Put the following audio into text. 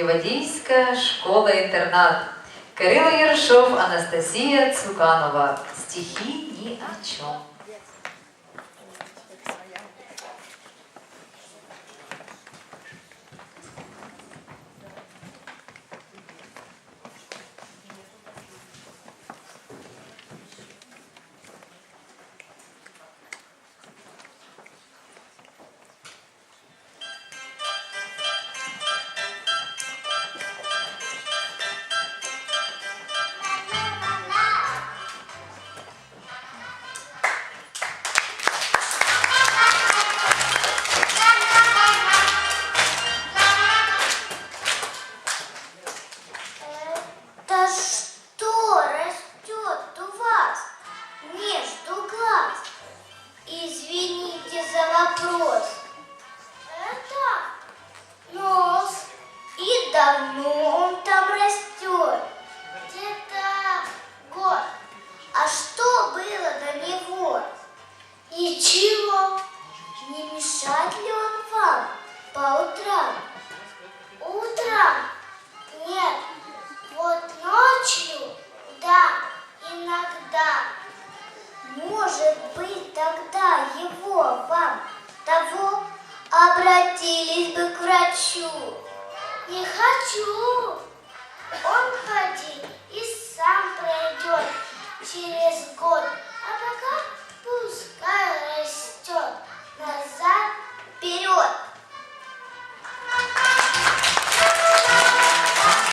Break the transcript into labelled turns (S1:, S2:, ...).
S1: Ливадійська школа-інтернат. Кирило Єршов, Анастасія Цуканова. Стихи ни о чем.
S2: Вопрос. Это нос. И давно он там растет. Где-то год. А что было до него? Ничего. Не мешает ли он вам по утрам? Утром? Нет. Вот ночью, да, иногда. Может быть, тогда его вам обратились бы к врачу. Не хочу.